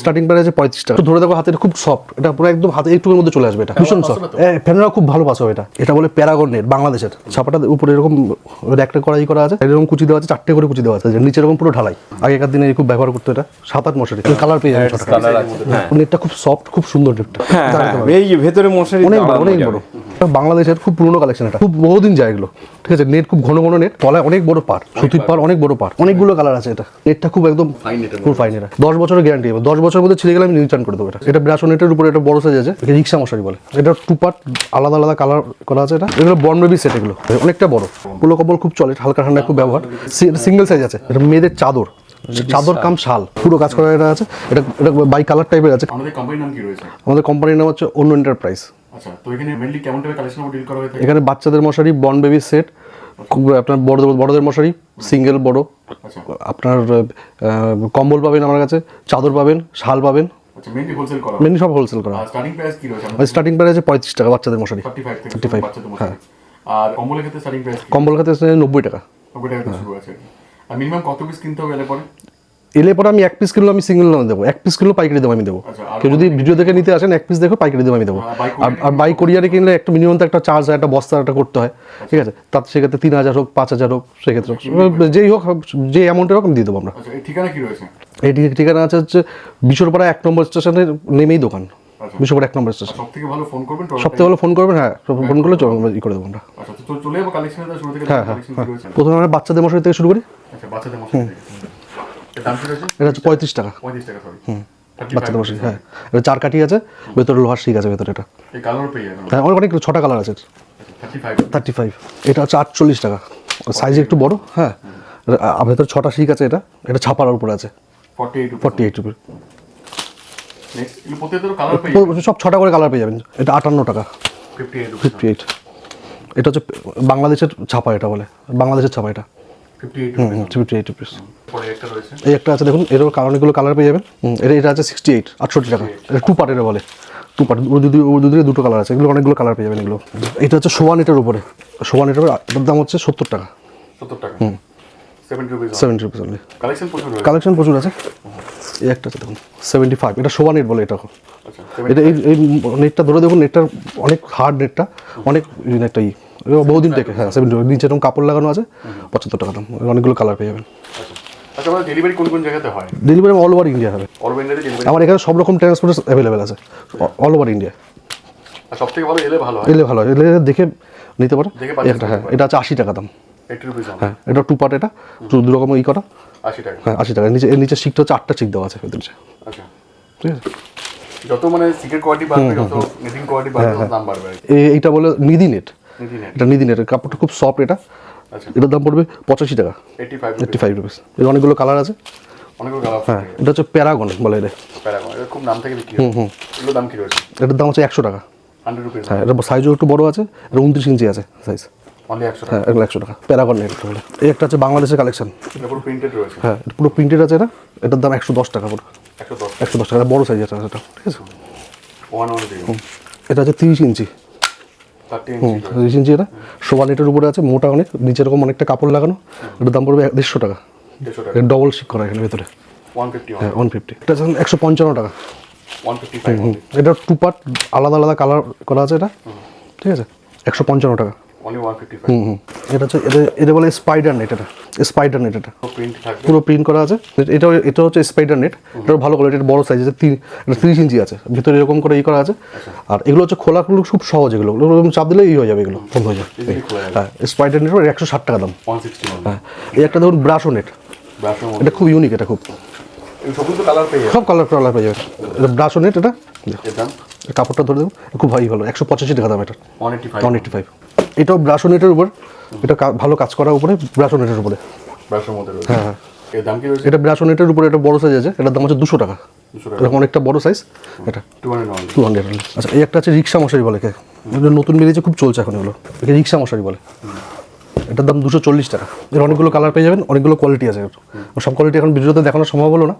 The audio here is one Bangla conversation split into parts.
স্টার্টিং প্রাইস আছে পঁয়ত্রিশ টাকা ধরে দেখো হাতে খুব সফট এটা পুরো একদম হাতে একটুর মধ্যে চলে আসবে এটা। ভীষণ সফট তো? ফ্যানেরা খুব ভালো পাস হবে এটা। এটা বলে প্যারাগন নেট বাংলাদেশের। ছাপাটা উপরে এরকম একটা করাই করা আছে। এরকম কুচি দেওয়া আছে চারটে করে কুচি দেওয়া আছে। নিচে এরকম পুরো ঢালাই। আগেকার দিনে খুব ব্যবহার করতো এটা। সাত আট মশারি কালার পেয়ে যাবে আছে। হ্যাঁ। নেটটা খুব সফট খুব সুন্দর নেটটা হ্যাঁ হ্যাঁ এই ভেতরে মশারি অনেক বড় অনেক বড়। বাংলাদেশের খুব পুরনো কালেকশন এটা। খুব বহুদিন যায় এগুলো। ঠিক আছে নেট খুব ঘন ঘন নেট তলায় অনেক বড় পার সুতির পার অনেক বড় পার অনেকগুলো কালার আছে এটা। নেটটা খুব একদম খুব ফাইন এটা। দশ বছরের গ্যারান্টি হবে দশ বছরের মধ্যে ছিঁড়ে গেলে আমি রিটার্ন করে দেবো এটা। এটা ব্রাশো নেটের উপরে একটা বড় সাইজ আছে এটা রিক্সা মশারি বলে। এটা টু পার্ট আলাদা আলাদা কালার করা আছে এটা। এগুলো বর্ন বেবি সেট এগুলো। অনেকটা বড়। পুলো কবল খুব চলে হালকা ঠান্ডা খুব ব্যবহার। সিঙ্গেল সাইজ আছে। এটা মেয়েদের চাদর। চাদর কাম শাল। পুরো কাজ করা এটা আছে। এটা এটা বাই কালার টাইপের আছে। আমাদের কোম্পানির নাম কি রয়েছে? আমাদের কোম্পানির নাম হচ্ছে অন্য এন্টারপ্রাইজ আচ্ছা তো এখানে মেনলি কেমন টাইপের কালেকশন ডিল করা হয়ে এখানে বাচ্চাদের মশারি বন বেবি সেট খুব আপনার বড় বড়দের মশারি সিঙ্গেল বড়। আচ্ছা। আপনার কম্বল পাবেন আমার কাছে চাদর পাবেন শাল পাবেন। আচ্ছা মেনলি মেনলি সব হোলসেল করা স্টার্টিং প্রাইস পঁয়ত্রিশ টাকা বাচ্চাদের মশারি। 35 থেকে 35 বাচ্চাদের মধ্যে আর কম্বলের ক্ষেত্রে স্টার্টিং প্রাইস কম্বল খাতে নব্বই টাকা। নব্বই টাকা শুরু আছে। আর মিনিমাম কত পিস কিনতে হবে এলে পরে? এলে পরে আমি এক পিস কিলো আমি সিঙ্গেল নামে দেবো। এক পিস কিলো পাইকারি দেবো আমি দেবো। আচ্ছা, কেউ যদি ভিডিও দেখে নিতে আসেন এক পিস দেখো পাইকারি দেবো আমি দেবো। আর by আর বাই কোরিয়ারে কিনলে একটা মিনিমাম তো একটা চার্জ একটা বস্তা একটা করতে হয়। ঠিক আছে? তার সেক্ষেত্রে তিন হাজার হোক পাঁচ হাজার হোক সেক্ষেত্রে হোক। যেই হোক যে অ্যামাউন্টের হোক আমি দিয়ে দেবো আমরা। আচ্ছা এই ঠিকানা কি রয়েছে? এই ঠিক- ঠিকানা আছে হচ্ছে বিশ্বরপাড়া এক নম্বর স্টেশনের নেমেই দোকান। আচ্ছা। এক নম্বর স্টেশন। সব থেকে ভালো ফোন করবেন? ভালো ফোন করবেন? হ্যাঁ ফোন করলে ই করে দেবো আমরা। আচ্ছা হ্যাঁ হ্যাঁ হ্যাঁ। প্রথমে আমরা বাচ্চাদের মশারি থেকে শুরু করি। আচ্ছা বাচ্চাদের দাম এটা হচ্ছে পঁয়ত্রিশ টাকা। পঁয়ত্রিশ টাকা সরি বাচ্চাদের মশারি হ্যাঁ। এটা চার কাঠি আছে ভেতরে লোহার শিক আছে ভেতরে এটা। হ্যাঁ অনেক অনেক ছটা কালার আছে। থার্টি ফাইভ এটা হচ্ছে আটচল্লিশ টাকা। সাইজ একটু বড় হ্যাঁ। ভেতরে ছটা শিক আছে এটা। এটা ছাপার উপরে আছে। Forty eight forty eight rupee next এগুলো প্রত্যেকটারও কালার পেয়ে যাবেন। সব ছটা করে কালার পেয়ে যাবেন। এটা আটান্ন টাকা। ফিফটি এইট এটা হচ্ছে বাংলাদেশের ছাপা এটা বলে। বাংলাদেশের ছাপা এটা। এই একটা আছে দেখুন এরও কারণ এগুলো কালার পেয়ে যাবেন। এটা এটা আছে সিক্সটি এইট আটষট্টি টাকা। এটা টু পার্ট এটা বলে। টু পার্ট দুদিকে দুটো কালার আছে। এগুলো অনেকগুলো কালার পেয়ে যাবেন এগুলো। এটা হচ্ছে সোয়ান এটার উপরে। সোয়ান এটার এটার দাম হচ্ছে সত্তর টাকা। সত্তর টাকা। Seventy rupees seventy rupees only collection প্রচুর আছে। এই একটা আছে দেখুন সেভেন্টি ফাইভ এটা সোয়া নেট বলে এটা। আচ্ছা এটা এই নেটটা ধরে দেখুন নেটটার অনেক হার্ড নেটটা অনেক নেটটা ই। বহুদিন থেকে হ্যাঁ সেভেন্টি নিচে এরকম কাপড় লাগানো আছে পঁচাত্তর টাকা দাম। অনেকগুলো কালার পেয়ে যাবেন। আচ্ছা। ডেলিভারি কোন কোন জায়গাতে হয়? ডেলিভারি অল ওভার ইন্ডিয়া হবে। অল ডেলিভারি আমার এখানে সব রকম ট্রান্সপোর্ট অ্যাভেলেবেল আছে। অল ওভার ইন্ডিয়া সব থেকে ভালো এলে ভালো হয়? এলে ভালো এলে দেখে নিতে পারে। একটা হ্যাঁ এটা আছে আশি টাকা দাম। হ্যাঁ এটা টু পার্ট এটা। দু রকম ই করা। আশি টাকা। হ্যাঁ আশি টাকা। নিচে নিচে শিকটা হচ্ছে আটটা শিক দেওয়া আছে ভেতরে। আচ্ছা। ঠিক আছে? যত মানে সিক্রেট কোয়ালিটি বাড়বে যত নেটিং কোয়ালিটি বাড়বে দাম বাড়বে। এইটা বলে নিধি নেট। এটা নিধি নেটের কাপড়টা খুব সফট এটা। আচ্ছা। এটার দাম পড়বে পঁচাশি টাকা। 85 এইটটি ফাইভ রুপিস এর অনেকগুলো কালার আছে। হ্যাঁ এটা হচ্ছে প্যারাগন বলে এটা খুব নাম থেকে বিক্রি হয়। এগুলো দাম কি রয়েছে? এটার দাম হচ্ছে একশো টাকা। হ্যাঁ এটা সাইজও একটু বড় আছে এটা উনত্রিশ ইঞ্চি আছে সাইজ হ্যাঁ এগুলো একশো টাকা। প্যারাগন এটা এই একটা আছে বাংলাদেশের কালেকশন হ্যাঁ পুরো প্রিন্টেড আছে এটা। এটার দাম একশো দশ টাকা পুরো। একশো দশ। টাকা বড় সাইজ আছে এটা। ঠিক আছে? এটা আছে তিরিশ ইঞ্চি। তিরিশ ইঞ্চি এটা সোয়া নেটের উপরে আছে মোটা অনেক নিচে এরকম অনেকটা কাপড় লাগানো এটার দাম পড়বে দেড়শো টাকা। দেড়শো টাকা। এটা ডবল শিক করা এখানে ভেতরে। হ্যাঁ ওয়ান ফিফটি এটা আছে একশো পঞ্চান্ন টাকা। এটা টু পার্ট আলাদা আলাদা কালার করা আছে এটা। ঠিক আছে? একশো পঞ্চান্ন টাকা। এটা হচ্ছে এটা বলে স্পাইডার নেট এটা। স্পাইডার নেট এটা পুরো প্রিন্ট করা আছে। এটা এটা হচ্ছে স্পাইডার নেট এটা ভালো বড় সাইজ আছে তিন এটা তিরিশ ইঞ্চি আছে। ভিতরে এরকম করে ই করা আছে। আর এগুলো হচ্ছে খোলাগুলো খুব সহজ এগুলো। চাপ দিলে ই হয়ে যাবে এগুলো। বন্ধ হয়ে যাবে। যাবে। হ্যাঁ স্পাইডার নেট একশো ষাট টাকা দাম। হ্যাঁ এই একটা ধরুন ব্রাশো নেট এটা খুব ইউনিক এটা খুব। সব কালার কালার পেয়ে যাবে। এটা ব্রাশো নেট এটা কাপড়টা ধরে দেবো খুব ভাই ভালো একশো পঁচাশি টাকা দাম এটা। ওয়ান এইটি ফাইভ এটাও ব্রাশো নেটের উপর এটা ভালো কাজ করার উপরে ব্রাশো নেটের উপরে। হ্যাঁ হ্যাঁ। এটা ব্রাশো নেটের উপরে একটা বড় সাইজ আছে এটার দাম হচ্ছে দুশো টাকা। এরকম অনেকটা বড় সাইজ এটা। টু হান্ড্রেড আচ্ছা এই একটা আছে রিক্সা মশারি বলে নতুন বেরিয়েছে খুব চলছে এখন এগুলো। রিক্সা মশারি বলে। এটার দাম দুশো চল্লিশ টাকা। এর অনেকগুলো কালার পেয়ে যাবেন অনেকগুলো কোয়ালিটি আছে এর। সব কোয়ালিটি এখন ভিডিওতে দেখানো সম্ভব হলো না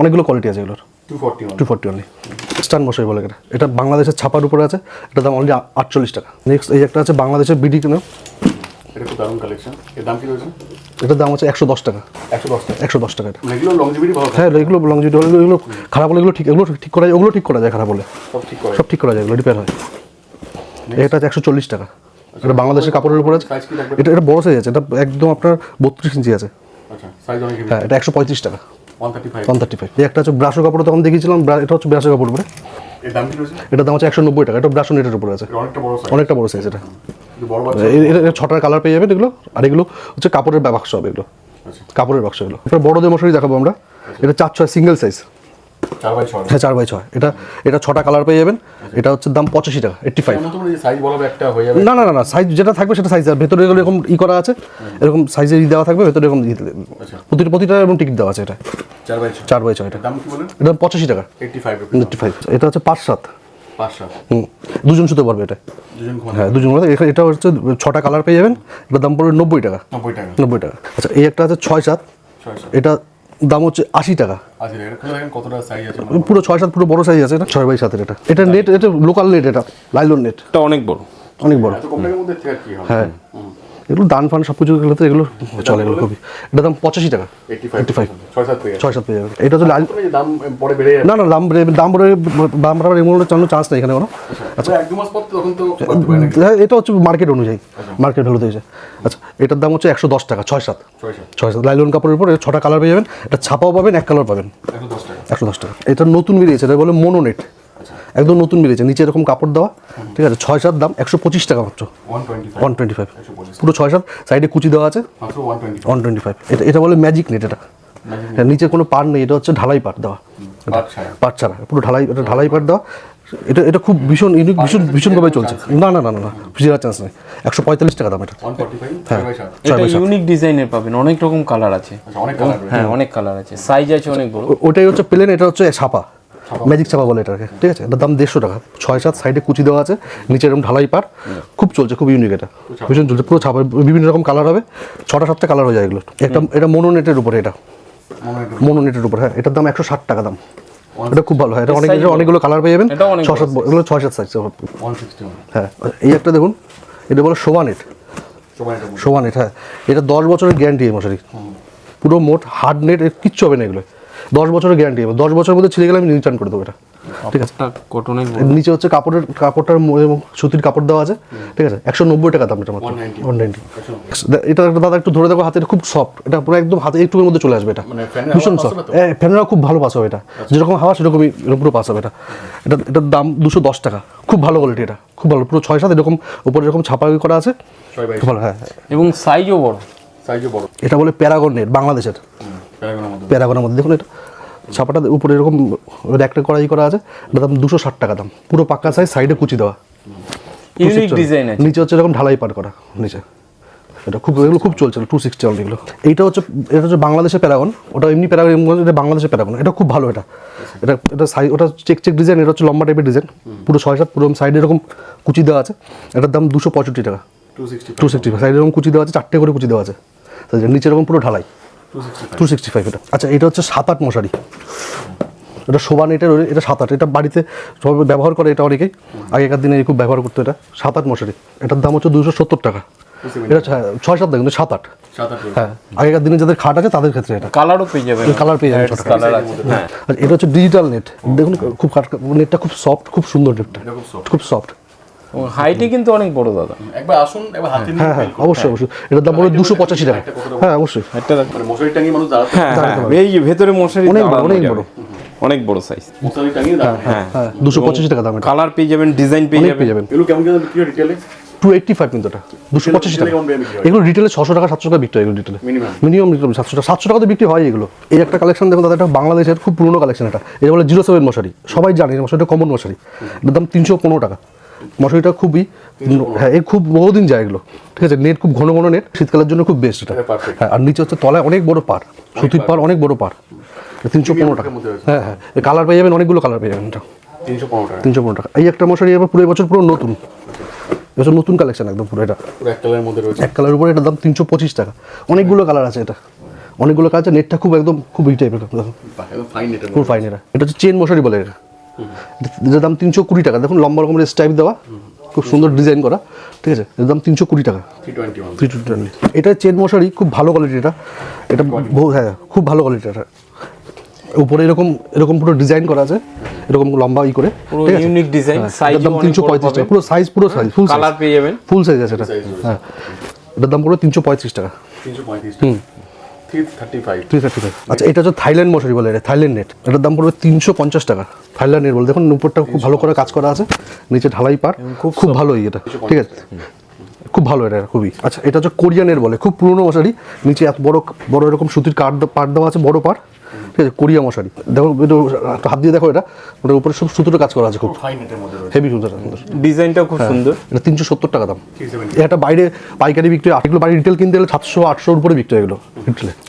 অনেকগুলো কোয়ালিটি আছে এগুলোর। টু ফর্টি অনলি স্টান মশারি বলে এটা এটা বাংলাদেশের ছাপার উপরে আছে এটার দাম অনলি আটচল্লিশ টাকা। নেক্সট এই একটা আছে বাংলাদেশের বিডি কেন এটা খুব দারুণ কালেকশন এর দাম কি রয়েছে? এটার দাম হচ্ছে একশো দশ টাকা। একশো দশ টাকা। একশো দশ টাকা এটা। মানে এগুলো লংজিভিটি ভালো হ্যাঁ এগুলো লংজিটি হলে এগুলো খারাপ হলে এগুলো ঠিক এগুলো ঠিক করা যায় ওগুলো ঠিক করা যায় খারাপ হলে। সব ঠিক সব ঠিক করা যায় এগুলো রিপেয়ার হয়। এটা হচ্ছে একশো চল্লিশ টাকা। এটা বাংলাদেশের কাপড়ের উপর আছে। এটা এটা বড় সাইজ আছে। এটা একদম আপনার বত্রিশ ইঞ্চি আছে। আচ্ছা হ্যাঁ এটা একশো পঁয়ত্রিশ টাকা। ওয়ান থার্টি ফাইভ একটা হচ্ছে ব্রাশো কাপড় তখন দেখিয়েছিলাম এটা হচ্ছে ব্রাশো কাপড় উপরে। এর দাম কি এটার দাম হচ্ছে একশো নব্বই টাকা। এটা ব্রাশো নেটের উপরে আছে। অনেকটা বড় সাইজ এটা। কিন্তু বড় বাচ্চা। এ- এ- এ- ছটার কালার পেয়ে যাবেন এগুলো। আর এগুলো হচ্ছে কাপড়ের বাক্স হবে এগুলো। আচ্ছা। কাপড়ের বাক্স এগুলো। এবার বড়দের মশারি দেখাবো আমরা। এটা চার ছয় সিঙ্গেল সাইজ হ্যাঁ চার বাই ছয়। এটা এটা ছটা কালার পেয়ে যাবেন। এটা হচ্ছে দাম পঁচাশি টাকা এইট্টি ফাইভ না না না না সাইজ যেটা থাকবে সেটা সাইজ ভেতরে এরকম ই করা আছে। এরকম সাইজের ই দেওয়া থাকবে ভেতরে এরকম আচ্ছা। প্রতিটা প্রতিটা এরকম টিকিট দেওয়া আছে এটা। চার বাই ছয়। এটা। দাম এটা পঁচাশি টাকা। এইটটি ফাইভ এইটটি ফাইভ এটা হচ্ছে পাঁচ সাত। হুম। দুজন শুতে পারবে এটা। হ্যাঁ দুজন এটা হচ্ছে ছটা কালার পেয়ে যাবেন। এটার দাম পড়বে নব্বই টাকা। নব্বই টাকা। নব্বই টাকা। আচ্ছা এই একটা আছে ছয় সাত। এটা দাম হচ্ছে আশি টাকা। আচ্ছা পুরো ছয় সাত পুরো বড় সাইজ আছে এটা? ছয় বাই সাতের এটা। এটা নেট এটা লোকাল নেট এটা লাইলন নেট এটা অনেক বড়। অনেক বড়। হ্যাঁ। এগুলো দান ফান সব কিছু এগুলোতে এগুলো চলে এগুলো খুবই। এটা দাম পঁচাশি টাকা। এইটটি ফাইভ ছয় সাত পেয়ে যাবে। এটা লাল দাম পরে বেড়ে না না দাম দাম বেড়ে দাম বাড়াবার এমন চালানোর চান্স নেই এখানে কোনো। আচ্ছা। পর তো তো পারে নাকি? হ্যাঁ, এটা হচ্ছে মার্কেট অনুযায়ী। মার্কেট ভ্যালুতে হয়েছে আচ্ছা এটার দাম হচ্ছে একশো দশ টাকা ছয় সাত। ছয় সাত। লাইলন কাপড়ের উপর ছটা কালার পেয়ে যাবেন। এটা ছাপাও পাবেন এক কালার পাবেন। একশো দশ টাকা। এটা নতুন বেরিয়েছে এটা বলে মোনোনেট আচ্ছা একদম নতুন বেরিয়েছে। নিচে এরকম কাপড় দেওয়া ঠিক আছে? ছয় সাত দাম একশো পঁচিশ টাকা মাত্র। ওয়ান টোয়েন্টি ফাইভ পুরো ছয় সাত সাইডে কুচি দেওয়া আছে। ওয়ান টোয়েন্টি ফাইভ এটা এটা বলে ম্যাজিক নেট এটা। হ্যাঁ, নিচে কোনো পার নেই এটা হচ্ছে ঢালাই পাট দেওয়া। পাট ছাড়া। পুরো ঢালাই এটা ঢালাই পাট দেওয়া। এটা এটা খুব ভীষণ ইউনিক ভীষণ ভীষণভাবে চলছে। না না না না না ফিজার চান্স নেই। একশো পঁয়তাল্লিশ টাকা দাম এটা। হ্যাঁ এটা ইউনিক ডিজাইনের পাবেন। অনেক রকম কালার আছে। আচ্ছা অনেক কালার রয়েছে। হ্যাঁ অনেক কালার আছে। সাইজ আছে অনেক বড় ওটাই হচ্ছে প্লেন এটা হচ্ছে ছাপা। ম্যাজিক ছাপা বলে এটাকে ঠিক আছে? এটার দাম দেড়শো টাকা। ছয় সাত সাইডে কুচি দেওয়া আছে নিচে এরকম ঢালাই পার খুব চলছে খুব ইউনিক এটা। ভীষণ চলছে পুরো ছাপা। বিভিন্ন রকম কালার হবে। ছটা সাতটা কালার হয়ে যায় এগুলো। একটা এটা মোনোনেটের উপরে এটা। মনে হয় মোনোনেটের উপরে হ্যাঁ। এটার দাম একশো ষাট টাকা দাম। এটা খুব ভালো হয়। এটা অনেক অনেকগুলো কালার পেয়ে যাবেন। এটাও অনেক ছ সাত এগুলো ছয় সাত সাইজ হ্যাঁ। এই একটা দেখুন এটা বলে। শোভা নেট হ্যাঁ। এটা দশ বছরের গ্যারান্টি এই মশারি। পুরো মোট হার্ড নেট কিচ্ছু হবে না এগুলো। দশ বছরের গ্যারান্টি হবে দশ বছরের মধ্যে ছিঁড়ে গেলে আমি রিটার্ন করে দেবো এটা। ঠিক আছে? কটনের নিচে হচ্ছে কাপড়ের কাপড়টার এবং সুতির কাপড় দেওয়া আছে। ঠিক আছে? একশো নব্বই টাকা দাম এটা মাত্র। ওয়ান নাইনটি এটা একটা দাদা একটু ধরে দেখো হাতে খুব সফট এটা পুরো একদম হাতে একটুর মধ্যে চলে আসবে এটা। মানে ভীষণ সফট হবে খুব ভালো পাস হবে এটা। যেরকম হাওয়া সেরকমই এরকম পুরো পাস হবে এটা। এটা এটার দাম দুশো দশ টাকা। খুব ভালো কোয়ালিটি এটা। খুব ভালো। পুরো ছয় সাত এরকম উপরে এরকম ছাপা করা আছে। ভালো হ্যাঁ এবং সাইজও বড়। সাইজও বড়। এটা বলে প্যারাগন নেট বাংলাদেশের। প্যারাগনের মধ্যে। দেখুন এটা ছাপাটা উপরে এরকম একটা করাই করা আছে এটা দাম দুশো ষাট টাকা দাম। পুরো পাক্কা সাইজ সাইডে কুচি দেওয়া। ইউনিক ডিজাইন আছে। নিচে হচ্ছে এরকম ঢালাই পার করা নিচে। এটা খুব এগুলো খুব চলছে টু সিক্সটি অল এগুলো। এইটা হচ্ছে এটা হচ্ছে বাংলাদেশের প্যারাগন ওটা এমনি প্যারাগন এটা বাংলাদেশের প্যারাগন। এটা খুব ভালো এটা। এটা এটা সাইজ ওটা চেক চেক ডিজাইন এটা হচ্ছে লম্বা টাইপের ডিজাইন পুরো ছয় সাত পুরো সাইডে এরকম কুচি দেওয়া আছে। এটার দাম দুশো পঁয়ষট্টি টাকা। টু সিক্সটি টু সিক্সটি সাইডে এরকম কুচি দেওয়া আছে চারটে করে কুচি দেওয়া আছে। নিচে এরকম পুরো ঢালাই। টু সিক্সটি ফাইভ এটা। আচ্ছা এটা হচ্ছে সাত আট মশারি। এটা শোভা নেটের এটা সাত আট। এটা বাড়িতে সবাই ব্যবহার করে এটা অনেকেই। আগেকার দিনে খুব ব্যবহার করতো এটা। সাত আট মশারি। এটার দাম হচ্ছে দুশো সত্তর টাকা। এটা হ্যাঁ, ছয় সাত কিন্তু সাত আট। হ্যাঁ আগেকার দিনে যাদের খাট আছে তাদের ক্ষেত্রে এটা। কালারও পেয়ে যাবেন। কালার পেয়ে যাবেন ছোট কালার হ্যাঁ। এটা হচ্ছে ডিজিটাল নেট দেখুন খুব নেটটা খুব সফট খুব সুন্দর নেটটা খুব সফট হাইটে কিন্তু অনেক বড় দাদা। একবার আসুন একবার হাতে নিয়ে হ্যাঁ হ্যাঁ অবশ্যই অবশ্যই। এটার দাম পড়বে দুশো পঁচাশি টাকা। হ্যাঁ অবশ্যই। একটা মানে মশারি টাঙিয়ে মানুষ দাঁড়াতে হ্যাঁ এই ভেতরে মশারি অনেক বড়, অনেক বড়। অনেক বড় সাইজ মশারি টাঙিয়ে দাঁড়াতে হ্যাঁ হ্যাঁ দুশো পঁচাশি টাকা দাম কালার পেয়ে যাবেন ডিজাইন পেয়ে যাবেন। পেয়ে যাবেন। এগুলো কেমন কেমন বিক্রি রিটেলে টু এইটটি ফাইভ কিন্তু এটা। দুশো পঁচাশি টাকা। এগুলো রিটেলে ছশো টাকা সাতশো টাকা বিক্রি হয় এগুলো রিটেলে মিনিমাম মিনিমাম সাতশো টাকা। সাতশো টাকাতে বিক্রি হয় এগুলো। এই একটা কালেকশন দেখুন দাদা এটা বাংলাদেশের খুব পুরনো কালেকশন এটা। এটা বলে জিরো সেভেন মশারি। সবাই জানে মশারিটা কমন মশারি। এটার দাম তিনশো পনেরো টাকা। মশারিটা খুবই হ্যাঁ এই খুব বহুদিন যায় এগুলো। ঠিক আছে নেট খুব ঘন ঘন নেট। শীতকালের জন্য খুব বেস্ট এটা। হ্যাঁ আর নিচে হচ্ছে তলায় অনেক বড় পার সুতির পার অনেক বড় পার তিনশো পনেরো টাকা। হ্যাঁ হ্যাঁ। কালার পেয়ে যাবেন অনেকগুলো কালার পেয়ে যাবেন এটা। তিনশো পনেরো টাকা। তিনশো পনেরো টাকা। এই একটা মশারি এবার পুরো বছর পুরো নতুন। এবছর নতুন কালেকশন একদম পুরো এটা। এক কালারের মধ্যে রয়েছে। এক কালার উপরে এটার দাম তিনশো পঁচিশ টাকা। অনেকগুলো কালার আছে এটা। অনেকগুলো কালার আছে নেটটা খুব একদম খুব এই টাইপের ফাইন এটা। খুব ফাইন এটা। এটা হচ্ছে চেন মশারি বলে এটা। এটার দাম তিনশো কুড়ি টাকা। দেখুন লম্বা রকমের স্টাইপ দেওয়া খুব সুন্দর ডিজাইন করা ঠিক আছে? এর দাম তিনশো কুড়ি টাকা। থ্রি টোয়েন্টি থ্রি টোয়েন্টি এটা চেন মশারি খুব ভালো কোয়ালিটি এটা। এটা বহু হ্যাঁ খুব ভালো কোয়ালিটি এটা। উপরে এরকম এরকম পুরো ডিজাইন করা আছে এরকম লম্বা ই করে পুরো ইউনিক ডিজাইন সাইজ দাম তিনশো পঁয়ত্রিশ টাকা। পুরো সাইজ পুরো সাইজ ফুল সাইজ কালার পেয়ে যাবেন। ফুল সাইজ আছে এটা। হ্যাঁ এটার দাম পুরো তিনশো পঁয়ত্রিশ টাকা। তিনশো পঁয়ত্রিশ আচ্ছা এটা হচ্ছে থাইল্যান্ড মশারি বলে এটা থাইল্যান্ড নেট। এটার দাম পড়বে তিনশো পঞ্চাশ টাকা। থাইল্যান্ড নেট বলে। দেখুন উপরটা খুব ভালো করে কাজ করা আছে নিচে ঢালাই পার খুব খুব ভালোই এটা। ঠিক আছে? খুব ভালো এটা খুবই। আচ্ছা এটা হচ্ছে কোরিয়ানের বলে খুব পুরনো মশারি। নিচে এত বড় বড় এরকম সুতির কাঠ পাট দেওয়া আছে বড় পার ঠিক আছে কোরিয়া মশারি। দেখো একটু হাত দিয়ে দেখো এটা। ওটার উপরে সব সুতোর কাজ করা আছে খুব। হেভি সুন্দর সুন্দর ডিজাইনটা খুব সুন্দর। এটা তিনশো সত্তর টাকা দাম। এটা বাইরে পাইকারি বিক্রি হয়। এগুলো বাইরে রিটেল কিনতে গেলে সাতশো আটশোর উপরে বিক্রি হয় এগুলো।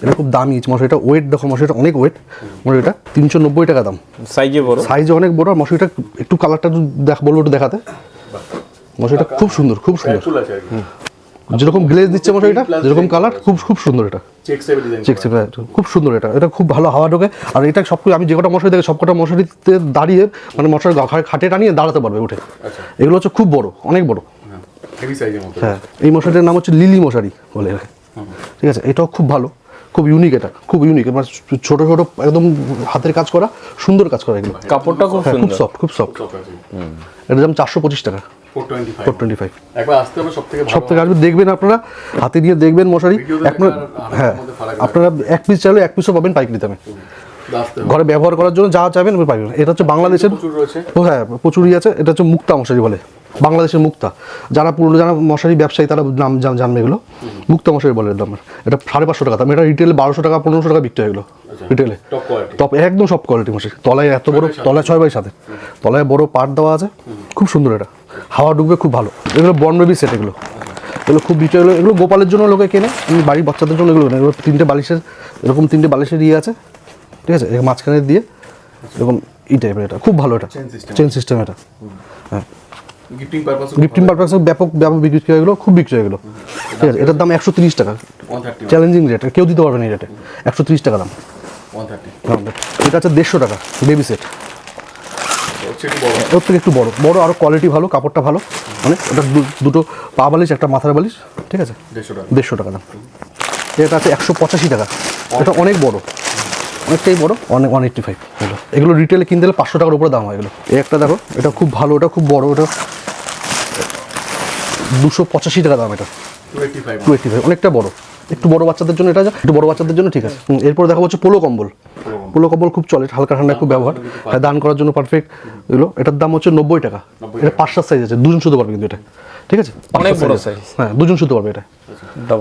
এটা খুব দামি। মশারিটা ওয়েট দেখো মশারিটা অনেক ওয়েট মশারিটা তিনশো নব্বই টাকা দাম। সাইজে বড়। সাইজ অনেক বড় আর মশারিটা একটু কালারটা একটু দেখ বলব একটু দেখাতে। মশারিটা খুব সুন্দর খুব সুন্দর। যেরকম গ্লেজ দিচ্ছে মশারিটা যেরকম কালার খুব খুব সুন্দর এটা। Check seven design check check খুব সুন্দর এটা। এটা খুব ভালো হাওয়া ঢোকে। আর এটা সব আমি যে কটা মশারি দেখে সব কটা মশারিতে দাঁড়িয়ে মানে মশারি খাটে টানিয়ে দাঁড়াতে পারবে উঠে। আচ্ছা। এগুলো হচ্ছে খুব বড় অনেক বড়। হেভি সাইজের মতো হ্যাঁ এই মশারিটার নাম হচ্ছে লিলি মশারি বলে এটাকে। ঠিক আছে? এটাও খুব ভালো। খুব ইউনিক এটা। খুব ইউনিক মানে ছোট ছোট একদম হাতের কাজ করা সুন্দর কাজ করা এগুলো। কাপড়টা খুব হ্যাঁ খুব সফট খুব সফট এটার দাম চারশো পঁচিশ টাকা। সব থেকে আসবে দেখবেন আপনারা হাতে নিয়ে দেখবেন মশারি। আপনার হ্যাঁ। আপনারা এক পিস চাইলে এক পিসও পাবেন পাইকারি দামে। ঘরে ব্যবহার করার জন্য যা চাইবেন পাবেন এটা হচ্ছে বাংলাদেশের ও হ্যাঁ প্রচুরই আছে। এটা হচ্ছে মুক্তা মশারি বলে। বাংলাদেশের মুক্তা। যারা পুরনো যারা মশারি ব্যবসায়ী তারা নাম জান- জানবে এগুলো। মুক্তা মশারি বলে দাম এটা সাড়ে পাঁচশো টাকা। দাম এটা রিটেলে বারোশো টাকা পনেরোশো টাকা বিক্রি হয় এগুলো। রিটেলে টপ একদম সব কোয়ালিটি মশারি। তলায় এত বড় তলায় ছয় বাই সাথে তলায় বড় পাট দেওয়া আছে। খুব সুন্দর এটা। হাওয়া ঢুকবে খুব ভালো। এগুলো বন বেবি সেট এগুলো। এগুলো খুব বিক্রি এগুলো এগুলো গোপালের জন্য লোকে কেনে। এমনি বাড়ির বাচ্চাদের জন্য এগুলো কেনে। এগুলো তিনটে বালিশের এরকম তিনটে বালিশের ইয়ে আছে। ঠিক আছে? মাঝখানে দিয়ে। এরকম এই টাইপের এটা। খুব ভালো এটা। চেন সিস্টেম এটা। হ্যাঁ। গিফটিং পারপাস গিফটিং পারপাসে ব্যাপক ব্যাপক বিক্রি হয় এগুলো খুব বিক্রি হয় এগুলো ঠিক আছে এটার দাম একশো তিরিশ টাকা। চ্যালেঞ্জিং রেট কেউ দিতে পারবে না এই রেটে একশো তিরিশ টাকা দাম। এটা আছে দেড়শো টাকা বেবি সেট ওর থেকে একটু বড়। বড় আর কোয়ালিটি ভালো কাপড়টা ভালো। মানে ওটা দুটো পা বালিশ একটা মাথার বালিশ ঠিক আছে? দেড়শো টাকা। দেড়শো টাকা দাম। এটা আছে একশো পঁচাশি টাকা। এটা অনেক বড়। অনেকটাই বড় অনেক ওয়ান এইট্টি ফাইভ এগুলো এগুলো রিটেলে কিনতে গেলে পাঁচশো টাকার উপরে দাম হয় এগুলো। এই একটা দেখো এটা খুব ভালো এটা খুব বড় ওটা দুশো পঁচাশি টাকা দাম এটা। টু এইটটি ফাইভ অনেকটা বড়। একটু বড় বাচ্চাদের জন্য এটা একটু বড় বাচ্চাদের জন্য ঠিক আছে। এরপর দেখা হচ্ছে পোলো কম্বল। পোলো কম্বল খুব চলে হালকা ঠান্ডায় খুব ব্যবহার। হ্যাঁ দান করার জন্য পারফেক্ট এগুলো এটার দাম হচ্ছে নব্বই টাকা। এটা পাঁচ সাত সাইজ আছে দুজন শুতে পারবে কিন্তু এটা। ঠিক আছে? অনেক বড় size হ্যাঁ দুজন শুতে পারবে এটা।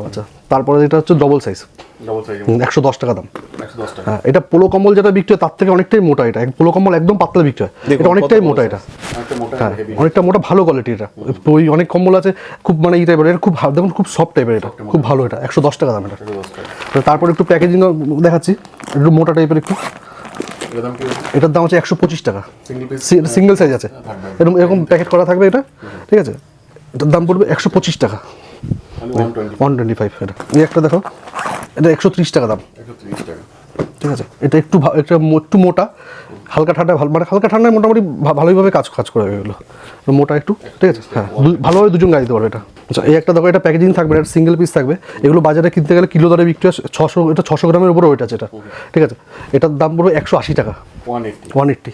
আচ্ছা তারপরে এটা হচ্ছে ডবল সাইজ একশো দশ টাকা দাম। হ্যাঁ এটা পোলো কম্বল যেটা বিক্রি হয় তার থেকে অনেকটাই মোটা এটা। পোলো কম্বল একদম পাতলা বিক্রি হয়। এটা অনেকটাই মোটা এটা। হ্যাঁ অনেকটা মোটা ভালো কোয়ালিটি এটা। ওই অনেক কম্বল আছে খুব মানে এই টাইপের এটা খুব ভালো দেখুন খুব সফট টাইপের এটা। খুব ভালো এটা একশো দশ টাকা দাম এটা। তারপর একটু প্যাকেজিং দেখাচ্ছি। একটু মোটা টাইপের একটু। এটার দাম আছে? একশো পঁচিশ টাকা। সিঙ্গেল সাইজ আছে। এরকম এরকম প্যাকেট করা থাকবে এটা। ঠিক আছে? এটার দাম পড়বে একশো পঁচিশ টাকা। ওয়ান টোয়েন্টি ফাইভ এটা। এই একটা দেখো এটা একশো ত্রিশ টাকা দাম। ঠিক আছে? এটা একটু এটা একটু মোটা। হালকা ঠান্ডায় ভালো মানে হালকা ঠান্ডায় মোটামুটি ভালোইভাবে কাজ কাজ করে এগুলো। মোটা একটু। ঠিক আছে? হ্যাঁ। ভালোভাবে দুজন গাড়ি দিতে পারবে এটা। আচ্ছা এই একটা দেখো এটা প্যাকেজিং থাকবে এটা সিঙ্গেল পিস থাকবে। এগুলো বাজারে কিনতে গেলে কিলো দরে বিক্রি হয় ছশো এটা ছশো গ্রামের উপরে ওইটা আছে এটা। ঠিক আছে? এটার দাম পড়বে একশো আশি টাকা। One eighty.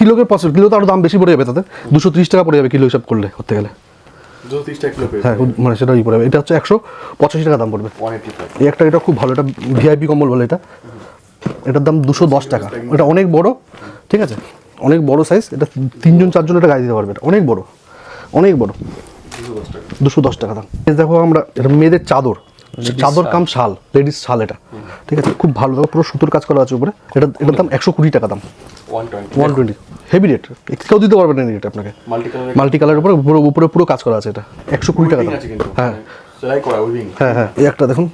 কিলোকে পছন্দ কিলো তো আরও দাম বেশি পড়ে যাবে তাদের দুশো ত্রিশ টাকা পড়ে যাবে কিলো হিসাব করলে করতে গেলে। হ্যাঁ মানে সেটাই পড়ে যাবে। এটা হচ্ছে একশো পঁচাশি টাকা দাম পড়বে। এই একটা এটা খুব ভালো এটা ভিআইপি কম্বল বলে এটা। এটার দাম দুশো দশ টাকা। এটা অনেক বড় ঠিক আছে? অনেক বড় সাইজ এটা তিনজন চারজন এটা গাড়ি দিতে পারবে এটা। অনেক বড়। অনেক বড়। দুশো দশ টাকা। দাম। দেখো আমরা এটা মেয়েদের চাদর। চাদর কাম শাল লেডিস শাল এটা। ঠিক আছে? খুব ভালো। দেখো পুরো সুতোর কাজ করা আছে উপরে। এটা এটার দাম একশো কুড়ি টাকা দাম। ওয়ান টোয়েন্টি হেভি রেট কেউ দিতে পারবে না রেট আপনাকে। মাল্টি কালার কালারের উপরে পুরো উপরে পুরো কাজ করা আছে এটা। একশো কুড়ি টাকা দাম। হ্যাঁ। হ্যাঁ হ্যাঁ। এই একটা দেখুন।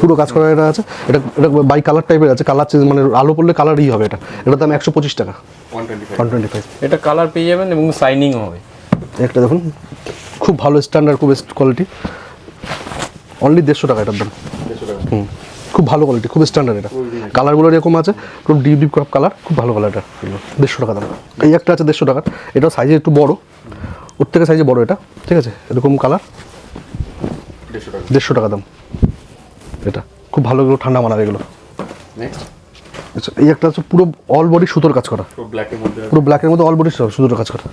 পুরো কাজ করা। এটা আছে। এটা এটা বাই কালার টাইপের আছে। কালার চেঞ্জ মানে আলো পড়লে কালারই হবে এটা। এটার দাম একশো পঁচিশ টাকা। One twenty five one twenty five এটা কালার পেয়ে যাবেন এবং শাইনিংও হবে। একটা দেখুন খুব ভালো স্ট্যান্ডার্ড খুব বেস্ট কোয়ালিটি অনলি দেড়শো টাকা এটার দাম। হুম খুব ভালো কোয়ালিটি খুব স্ট্যান্ডার্ড এটা। কালারগুলো এরকম আছে খুব ডিপ ডিপ ক্রপ কালার খুব ভালো কালার এটা। দেড়শো টাকা দাম। এই একটা আছে দেড়শো টাকার। এটা সাইজে একটু বড়। ওর থেকে সাইজে বড় এটা। ঠিক আছে? এরকম কালার দেড়শো টাকা। দাম। এটা। খুব ভালো এগুলো ঠান্ডা মানার এগুলো। আচ্ছা এই একটা হচ্ছে পুরো অল বডি সুতোর কাজ করা। তো ব্ল্যাকের মধ্যে পুরো ব্ল্যাকের মধ্যে অল বডি সুতোর কাজ করা।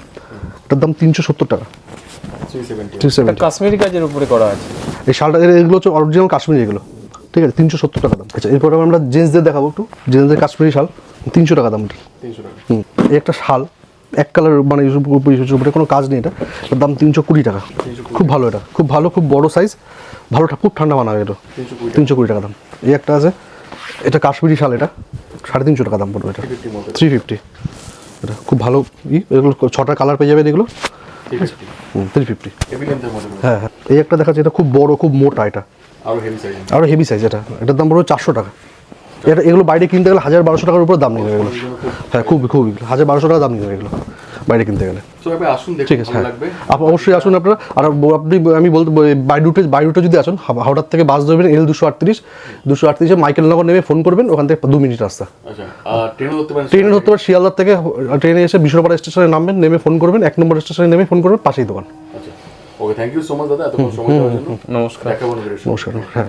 এটার দাম তিনশো সত্তর টাকা। কাশ্মীরি কাজের উপরে করা আছে। এই শালটা এগুলো হচ্ছে অরিজিনাল কাশ্মীরি এগুলো। ঠিক আছে তিনশো সত্তর টাকা দাম। আচ্ছা এরপরে আমরা জেন্টসদের দেখাবো একটু। জেন্টসদের কাশ্মীরি শাল তিনশো টাকা দাম তিনশো টাকা। হুম এই একটা শাল এক কালার মানে উপর- কোনো কাজ নেই এটা। এটার দাম তিনশো কুড়ি টাকা। খুব ভালো এটা। খুব ভালো খুব বড় সাইজ ভালো খুব ঠান্ডা মানাবে এটা। তিনশো কুড়ি টাকা। দাম। এই একটা আছে। এটা কাশ্মীরি শাল এটা। সাড়ে তিনশো টাকা দাম পড়বে এটা। থ্রি ফিফটি এটা খুব ভালো ই এগুলো ছটা কালার পেয়ে যাবেন এগুলো? থ্রি ফিফটি হ্যাঁ হ্যাঁ। এই একটা দেখাচ্ছে এটা খুব বড় খুব মোটা এটা। আরও হেভি সাইজ আরও হেভি সাইজ এটা। এটার দাম পড়বে চারশো টাকা। এটা এগুলো বাইরে কিনতে গেলে হাজার বারোশো টাকার উপরে দাম নিয়ে এগুলো। হ্যাঁ খুব খুব হাজার বারোশো টাকা দাম নিয়ে এগুলো। বাইরে কিনতে গেলে। আসুন ঠিক আছে হ্যাঁ। অবশ্যই আসুন আপনারা। আর আপনি আমি বলতে বাই রুটে বাই রুটে যদি আসুন হাওড়ার থেকে বাস ধরবেন এল দুশো আটত্রিশ। দুশো আটত্রিশে মাইকেল নগর নেমে ফোন করবেন ওখান থেকে দু মিনিট রাস্তা। আচ্ছা আর ধরতে পারেন ট্রেনে শিয়ালদার থেকে ট্রেনে এসে বিশ্বপাড়া স্টেশনে নামবেন নেমে ফোন করবেন এক নম্বর স্টেশনে নেমে ফোন করবেন পাশেই দোকান। আচ্ছা okay thank you so much দাদা এতক্ষণ সময় দেওয়ার জন্য। নমস্কার নমস্কার হ্যাঁ।